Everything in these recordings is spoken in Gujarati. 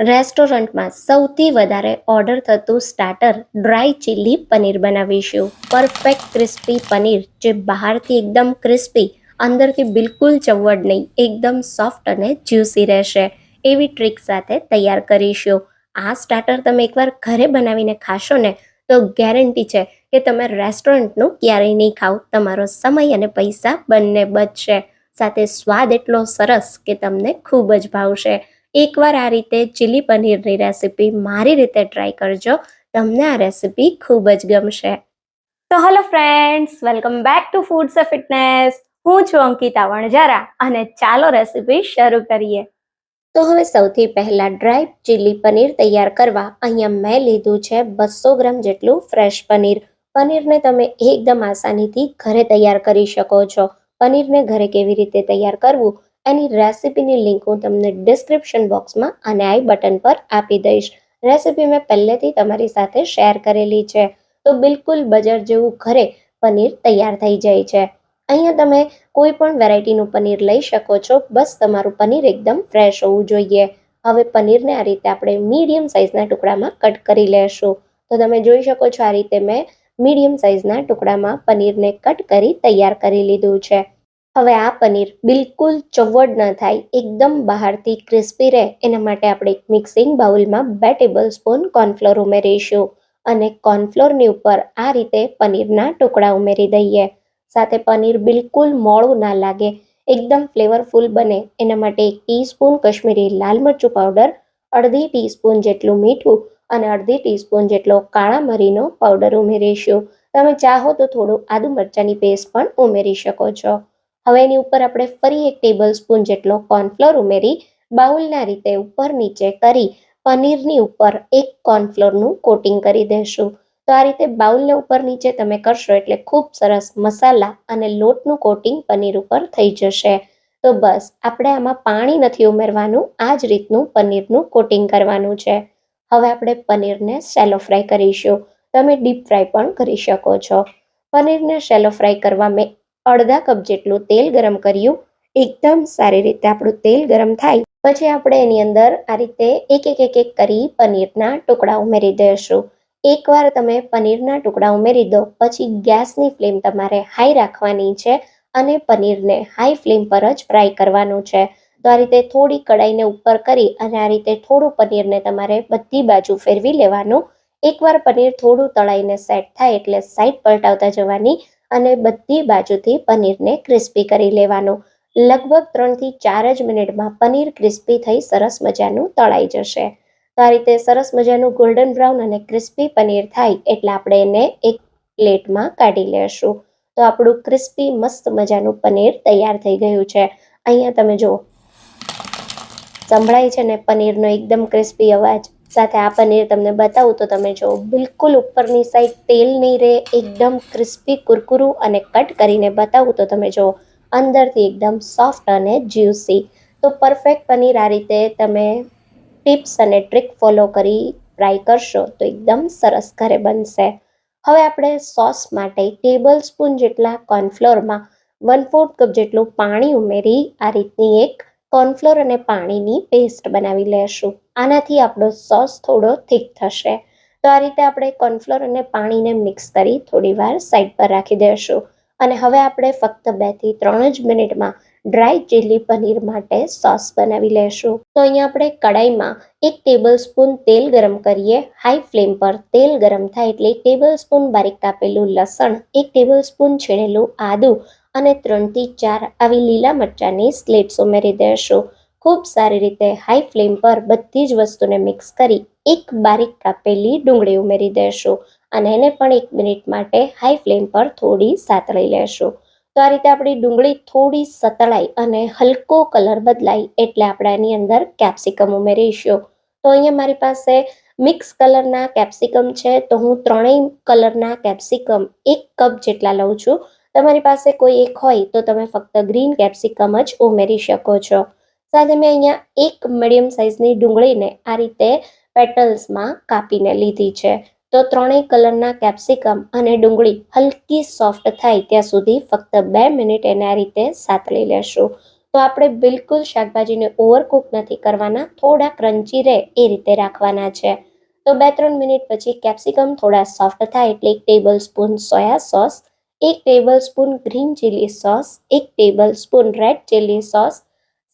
રેસ્ટોરન્ટમાં સૌથી વધારે ઓર્ડર થતું સ્ટાર્ટર ડ્રાય ચીલી પનીર બનાવીશું. પરફેક્ટ ક્રિસ્પી પનીર જે બહારથી એકદમ ક્રિસ્પી, અંદરથી બિલકુલ ચવડ નહીં, એકદમ સોફ્ટ અને જ્યુસી રહેશે. એવી ટ્રીક સાથે તૈયાર કરીશું. આ સ્ટાર્ટર તમે એકવાર ઘરે બનાવીને ખાશો ને, તો ગેરંટી છે કે તમે રેસ્ટોરન્ટનું ક્યારેય નહીં ખાવ. તમારો સમય અને પૈસા બંને બચશે. સાથે સ્વાદ એટલો સરસ કે તમને ખૂબ જ ભાવશે. એકવાર આ રીતે ચીલી પનીરની રેસિપી મારી રીતે ટ્રાય કરજો. તમને આ રેસિપી ખૂબ જ ગમશે. તો hello friends welcome back to foods of fitness હું છું અંકિતા વણજારા અને ચાલો રેસીપી શરૂ કરીએ. તો હવે સૌથી પહેલાં ડ્રાય ચીલી પનીર તૈયાર કરવા અહીંયા મેં લીધું છે બસો ગ્રામ જેટલું ફ્રેશ પનીર. પનીરને તમે એકદમ આસાનીથી ઘરે તૈયાર કરી શકો છો. પનીરને ઘરે કેવી રીતે તૈયાર કરવું એની રેસિપીની લિંક હું તમને ડિસ્ક્રિપ્શન બોક્સમાં અને આઈ બટન પર આપી દઈશ. રેસિપી મેં પહેલેથી તમારી સાથે શેર કરેલી છે. તો બિલકુલ બજાર જેવું ઘરે પનીર તૈયાર થઈ જાય છે. અહીંયા તમે કોઈ પણ વેરાયટીનું પનીર લઈ શકો છો. બસ તમારું પનીર એકદમ ફ્રેશ હોવું જોઈએ. હવે પનીરને આ રીતે આપણે મીડિયમ સાઇઝના ટુકડામાં કટ કરી લેશું. તો તમે જોઈ શકો છો આ રીતે મેં મીડિયમ સાઇઝના ટુકડામાં પનીરને કટ કરી તૈયાર કરી લીધું છે. હવે આ પનીર બિલકુલ ચવડ ન થાય, એકદમ બહારથી ક્રિસ્પી રહે. એના માટે આપણે મિક્સિંગ બાઉલમાં બે ટેબલ સ્પૂન કોર્નફ્લોર ઉમેરીશું અને કોર્નફ્લોરની ઉપર આ રીતે પનીરના ટુકડા ઉમેરી દઈએ. સાથે પનીર બિલકુલ મોળું ના લાગે, એકદમ ફ્લેવરફુલ બને. એના માટે એક ટીસ્પૂન કશ્મીરી લાલ મરચું પાવડર, અડધી ટીસ્પૂન જેટલું મીઠું અને અડધી ટીસ્પૂન જેટલો કાળા મરીનો પાવડર ઉમેરીશું. તમે ચાહો તો થોડું આદુ મરચાંની પેસ્ટ પણ ઉમેરી શકો છો. હવે એની ઉપર આપણે ફરી એક ટેબલ સ્પૂન જેટલો કોર્નફ્લોર ઉમેરી, બાઉલના રીતે ઉપર નીચે કરી, પનીરની ઉપર એક કોર્નફ્લોરનું કોટિંગ કરી દેશું. તો આ રીતે બાઉલને ઉપર નીચે તમે કરશો એટલે ખૂબ સરસ મસાલા અને લોટનું કોટિંગ પનીર ઉપર થઈ જશે. તો બસ, આપણે આમાં પાણી નથી ઉમેરવાનું, આ જ રીતનું પનીરનું કોટિંગ કરવાનું છે. હવે આપણે પનીરને સેલો ફ્રાય કરીશું. તમે ડીપ ફ્રાય પણ કરી શકો છો. પનીરને સેલો ફ્રાય કરવા મેં અડધા કપ જેટલું તેલ ગરમ કર્યું. એકદમ સારી રીતે આપણું તેલ ગરમ થાય. પછી આપણે એની અંદર આ રીતે એક એક એક એક કરી પનીરના ટુકડા ઉમેરી દઈશું. એકવાર તમે પનીરના ટુકડા ઉમેરી દો, પછી ગેસની ફ્લેમ તમારે હાઈ રાખવાની છે અને પનીરને હાઈ ફ્લેમ પર જ ફ્રાય કરવાનું છે. તો આ રીતે થોડી કડાઈને ઉપર કરી અને આ રીતે થોડું પનીરને તમારે બધી બાજુ ફેરવી લેવાનું. એકવાર પનીર થોડું તળાઈને સેટ થાય એટલે સાઈડ પલટાવતા જવાની. અને બધી બાજુથી પનીરને ક્રિસ્પી કરી લેવાનું. લગભગ ત્રણથી ચાર જ મિનિટમાં પનીર ક્રિસ્પી થઈ સરસ મજાનું તળાઈ જશે. તો આ રીતે સરસ મજાનું ગોલ્ડન બ્રાઉન અને ક્રિસ્પી પનીર થાય એટલે આપણે એને એક પ્લેટમાં કાઢી લેશું. તો આપણું ક્રિસ્પી મસ્ત મજાનું પનીર તૈયાર થઈ ગયું છે. અહીંયા તમે જુઓ. સંભળાય છે ને પનીરનો એકદમ ક્રિસ્પી અવાજ? સાથે આ પનીર તમને બતાવું તો તમે જો બિલકુલ ઉપરની સાઈડ તેલ નહીં રહે, એકદમ ક્રિસ્પી કુરકુરું અને કટ કરીને બતાવું તો તમે જો અંદરથી એકદમ સોફ્ટ અને જ્યુસી તો પરફેક્ટ પનીર આ રીતે તમે ટિપ્સ અને ટ્રીક ફોલો કરી ફ્રાય કરશો તો એકદમ સરસ ઘરે બનશે. હવે આપણે સોસ માટે ટેબલ સ્પૂન જેટલા કોર્નફ્લોરમાં વન ફોર્થ કપ જેટલું પાણી ઉમેરી આ રીતની એક કોર્નફ્લોર અને પાણીની પેસ્ટ બનાવી લેશું. આનાથી આપણો સોસ થોડો થીક થશે. તો આ રીતે આપણે કોર્નફ્લોર અને પાણીને મિક્સ કરી થોડી વાર સાઈડ પર રાખી દઈશું અને હવે આપણે ફક્ત બેથી ત્રણ જ મિનિટમાં ડ્રાય ચીલી પનીર માટે સોસ બનાવી લેશું. તો અહીંયા આપણે કડાઈમાં એક ટેબલ સ્પૂન તેલ ગરમ કરીએ. હાઈ ફ્લેમ પર તેલ ગરમ થાય એટલે એક ટેબલ સ્પૂન બારીક કાપેલું લસણ, એક ટેબલ સ્પૂન છીણેલું આદું અને ત્રણથી ચાર આવી લીલા મરચાંની સ્લેટ્સ ઉમેરી દેશું. ખૂબ સારી રીતે હાઈ ફ્લેમ પર બધી જ વસ્તુને મિક્સ કરી એક બારીક કાપેલી ડુંગળી ઉમેરી દેશું અને એને પણ એક મિનિટ માટે હાઈ ફ્લેમ પર થોડી સાતળી લેશું. તો આ રીતે આપણી ડુંગળી થોડી સતળાઈ અને હલકો કલર બદલાય એટલે આપણે આની અંદર કેપ્સિકમ ઉમેરીશું. તો અહીંયા મારી પાસે મિક્સ કલરના કેપ્સિકમ છે, તો હું ત્રણેય કલરના કેપ્સિકમ એક કપ જેટલા લઉં છું. તમારી પાસે કોઈ એક હોય તો તમે ફક્ત ગ્રીન કેપ્સિકમ જ ઉમેરી શકો છો. સાથે મેં અહીંયા એક મીડિયમ સાઇઝની ડુંગળીને આ રીતે પેટલ્સમાં કાપીને લીધી છે. તો ત્રણેય કલરના કેપ્સિકમ અને ડુંગળી હલકી સોફ્ટ થાય ત્યાં સુધી ફક્ત બે મિનિટ એને આ રીતે સાતળી લેશું. તો આપણે બિલકુલ શાકભાજીને ઓવરકુક નથી કરવાના, થોડા ક્રન્ચી રહે એ રીતે રાખવાના છે. તો બે ત્રણ મિનિટ પછી કેપ્સિકમ થોડા સોફ્ટ થાય એટલે એક ટેબલ સ્પૂન સોયા સોસ એક table spoon green chilli sauce એક table spoon red chilli sauce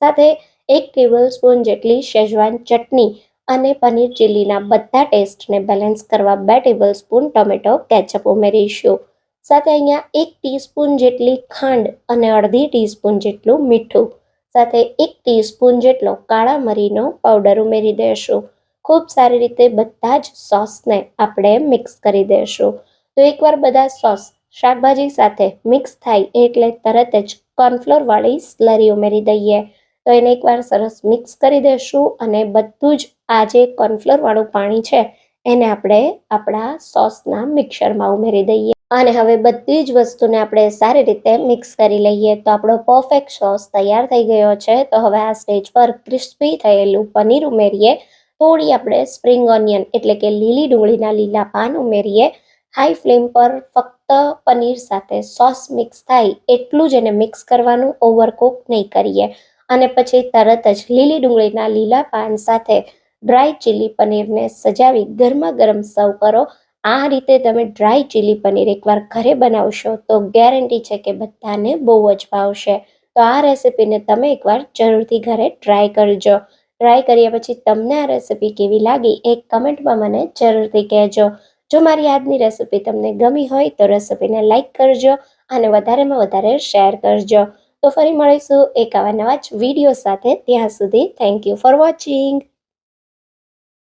સાથે એક ટેબલ સ્પૂન જેટલી શેઝવાન ચટણી અને પનીર ચીલીના બધા ટેસ્ટને બેલેન્સ કરવા બે ટેબલ સ્પૂન ટોમેટો કેચઅપ ઉમેરીશું. સાથે અહીંયા એક ટીસ્પૂન જેટલી ખાંડ અને અડધી ટીસ્પૂન જેટલું મીઠું. સાથે એક ટીસ્પૂન જેટલો કાળા મરીનો પાવડર ઉમેરી દેશું. ખૂબ સારી રીતે બધા જ સોસને આપણે મિક્સ કરી દેશું. તો એકવાર બધા સોસ શાકભાજી સાથે મિક્સ થાય એટલે તરત જ કોર્નફ્લોરવાળી સ્લરી ઉમેરી દઈએ. તો એને એકવાર સરસ મિક્સ કરી દઈશું અને બધું જ આ જે કોર્નફ્લોરવાળું પાણી છે, એને આપણે આપણા સોસના મિક્સરમાં ઉમેરી દઈએ. અને હવે બધી જ વસ્તુને આપણે સારી રીતે મિક્સ કરી લઈએ. તો આપણો પરફેક્ટ સોસ તૈયાર થઈ ગયો છે. તો હવે આ સ્ટેજ પર ક્રિસ્પી થયેલું પનીર ઉમેરીએ. થોડી આપણે સ્પ્રિંગ ઓનિયન એટલે કે લીલી ડુંગળીના લીલા પાન ઉમેરીએ. હાઈ ફ્લેમ પર ફક્ત પનીર સાથે સોસ મિક્સ થાય એટલું જ એને મિક્સ કરવાનું ઓવરકુક નહીં કરીએ. અને પછી તરત જ લીલી ડુંગળીના લીલા પાન સાથે ડ્રાય ચીલી પનીરને સજાવી ગરમા ગરમ સર્વ કરો. આ રીતે તમે ડ્રાય ચીલી પનીર એકવાર ઘરે બનાવશો તો ગેરંટી છે કે બધાને બહુ જ ભાવશે. તો આ રેસિપીને તમે એકવાર જરૂરથી ઘરે ટ્રાય કરજો. ટ્રાય કર્યા પછી તમને આ રેસિપી કેવી લાગી એ કમેન્ટમાં મને જરૂરથી કહેજો. જો મારી આજની રેસિપી તમને ગમી હોય તો રેસિપીને લાઇક કરજો અને વધારેમાં વધારે શેર કરજો. તો ફરી મળીશું એક આવા નવા જ વીડિયો સાથે. ત્યાં સુધી થેન્ક યુ ફોર વોચિંગ